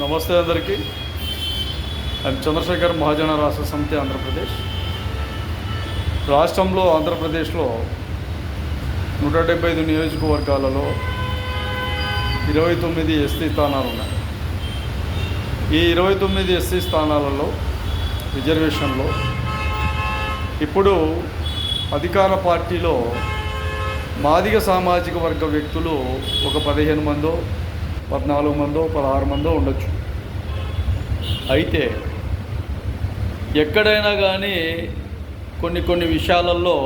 నమస్తే అందరికీ. ఐఎమ్ చంద్రశేఖర్ మహాజన రాష్ట్ర సమితి ఆంధ్రప్రదేశ్. రాష్ట్రంలో ఆంధ్రప్రదేశ్లో నూట డెబ్బై ఐదు నియోజకవర్గాలలో ఇరవై తొమ్మిది ఎస్సీ స్థానాలు ఉన్నాయి. ఈ ఇరవై తొమ్మిది ఎస్సీ స్థానాలలో రిజర్వేషన్లో ఇప్పుడు అధికార పార్టీలో మాదిగ సామాజిక వర్గ వ్యక్తులు ఒక పదిహేను మందో పద్నాలుగు మందో పదహారు మందో ఉండొచ్చు. అయితే ఎక్కడైనా కానీ కొన్ని కొన్ని విషయాలలో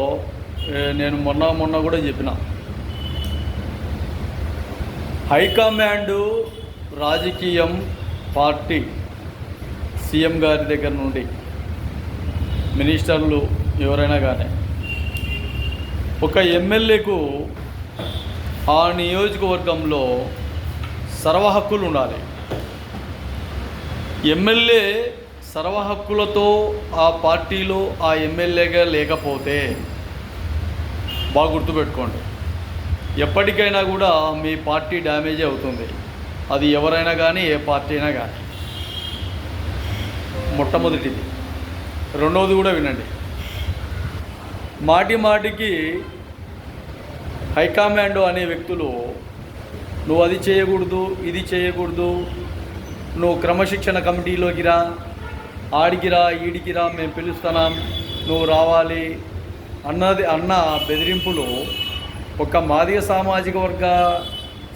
నేను మొన్న మొన్న కూడా చెప్పిన. హైకమాండ్ రాజకీయం పార్టీ సీఎం గారి దగ్గర నుండి మినిస్టర్లు ఎవరైనా కానీ ఒక ఎమ్మెల్యేకు ఆ నియోజకవర్గంలో సర్వ హక్కులు ఉండాలి ఎమ్మెల్యే సర్వ హక్కులతో ఆ పార్టీలో ఆ ఎమ్మెల్యేగా లేకపోతే బాగా గుర్తుపెట్టుకోండి. ఎప్పటికైనా కూడా మీ పార్టీ డ్యామేజ్ అవుతుంది. అది ఎవరైనా కానీ ఏ పార్టీ అయినా కానీ మొట్టమొదటిది. రెండవది కూడా వినండి. మాటి మాటికి హైకమాండ్ అనే వ్యక్తులు నువ్వు అది చేయకూడదు ఇది చేయకూడదు. నువ్వు క్రమశిక్షణ కమిటీలోకి రా. ఆడికిరా ఈడికిరా మేము పిలుస్తున్నాం. నువ్వు రావాలి. అన్నది అన్న బెదిరింపులు ఒక మాదిగ సామాజిక వర్గ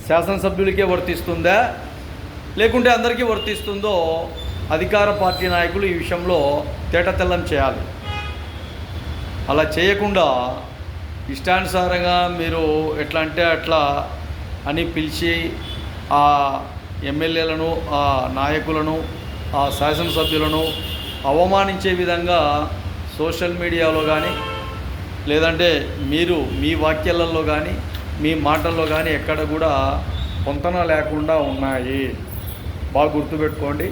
శాసనసభ్యులకే వర్తిస్తుందా? లేకుంటే అందరికీ వర్తిస్తుందో అధికార పార్టీ నాయకులు ఈ విషయంలో తేటతెల్లం చేయాలి. అలా చేయకుండా ఇష్టానుసారంగా మీరు ఎట్లా అంటే అట్లా అని పిలిచి ఆ ఎమ్మెల్యేలను ఆ నాయకులను ఆ శాసనసభ్యులను అవమానించే విధంగా సోషల్ మీడియాలో కానీ లేదంటే మీరు మీ వాక్యాలలో కానీ మీ మాటల్లో కానీ ఎక్కడ కూడా పొంతన లేకుండా ఉన్నాయి. బాగా గుర్తుపెట్టుకోండి.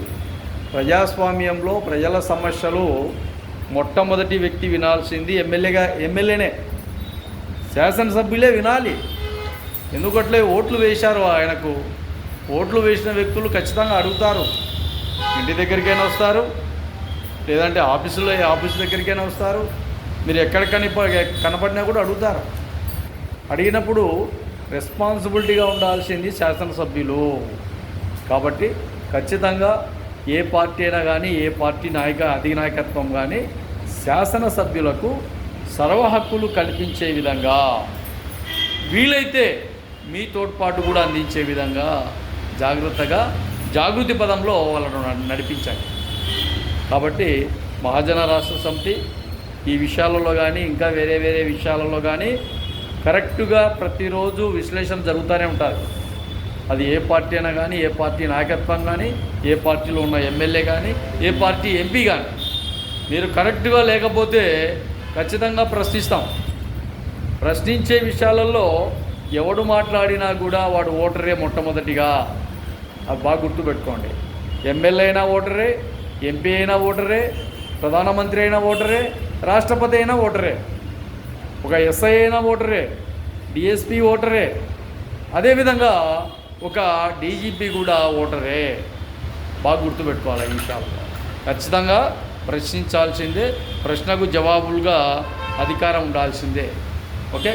ప్రజాస్వామ్యంలో ప్రజల సమస్యలు మొట్టమొదటి వ్యక్తి వినాల్సింది ఎమ్మెల్యేగా ఎమ్మెల్యేనే. శాసనసభ్యులే వినాలి. ఎందుకట్లే ఓట్లు వేశారు ఆయనకు? ఓట్లు వేసిన వ్యక్తులు ఖచ్చితంగా అడుగుతారు. ఇంటి దగ్గరికైనా వస్తారు. లేదంటే ఆఫీసులో ఆఫీస్ దగ్గరికైనా వస్తారు. మీరు ఎక్కడ కనిప కనపడినా కూడా అడుగుతారు. అడిగినప్పుడు రెస్పాన్సిబిలిటీగా ఉండాల్సింది శాసనసభ్యులు. కాబట్టి ఖచ్చితంగా ఏ పార్టీ అయినా కానీ ఏ పార్టీ నాయక అధినాయకత్వం కానీ శాసనసభ్యులకు సర్వ హక్కులు కల్పించే విధంగా వీలైతే మీ తోడ్పాటు కూడా అందించే విధంగా జాగ్రత్తగా జాగృతి పదంలో వాళ్ళను న- నడిపించాలి. కాబట్టి మహాజన రాష్ట్ర సమితి ఈ విషయాలలో కానీ ఇంకా వేరే వేరే విషయాలలో కానీ కరెక్ట్గా ప్రతిరోజు విశ్లేషణ జరుగుతూనే ఉంటారు. అది ఏ పార్టీ అయినా కానీ ఏ పార్టీ నాయకత్వం కానీ ఏ పార్టీలో ఉన్న ఎమ్మెల్యే కానీ ఏ పార్టీ ఎంపీ కానీ మీరు కరెక్ట్గా లేకపోతే ఖచ్చితంగా ప్రశ్నిస్తాం. ప్రశ్నించే విషయాలలో ఎవడు మాట్లాడినా కూడా వాడు ఓటరే మొట్టమొదటిగా. అది బాగా గుర్తుపెట్టుకోండి. ఎమ్మెల్యే అయినా ఓటరే ఎంపీ అయినా ఓటరే ప్రధానమంత్రి అయినా ఓటరే రాష్ట్రపతి అయినా ఓటరే ఒక ఎస్ఐ అయినా ఓటరే డిఎస్పి ఓటరే అదేవిధంగా ఒక డీజీపీ కూడా ఓటరే. బాగా గుర్తుపెట్టుకోవాలి ఈ విషయాల్లో ఖచ్చితంగా ప్రశ్నించాల్సిందే ప్రశ్నకు జవాబులుగా అధికారం ఉండాల్సిందే. ఓకే?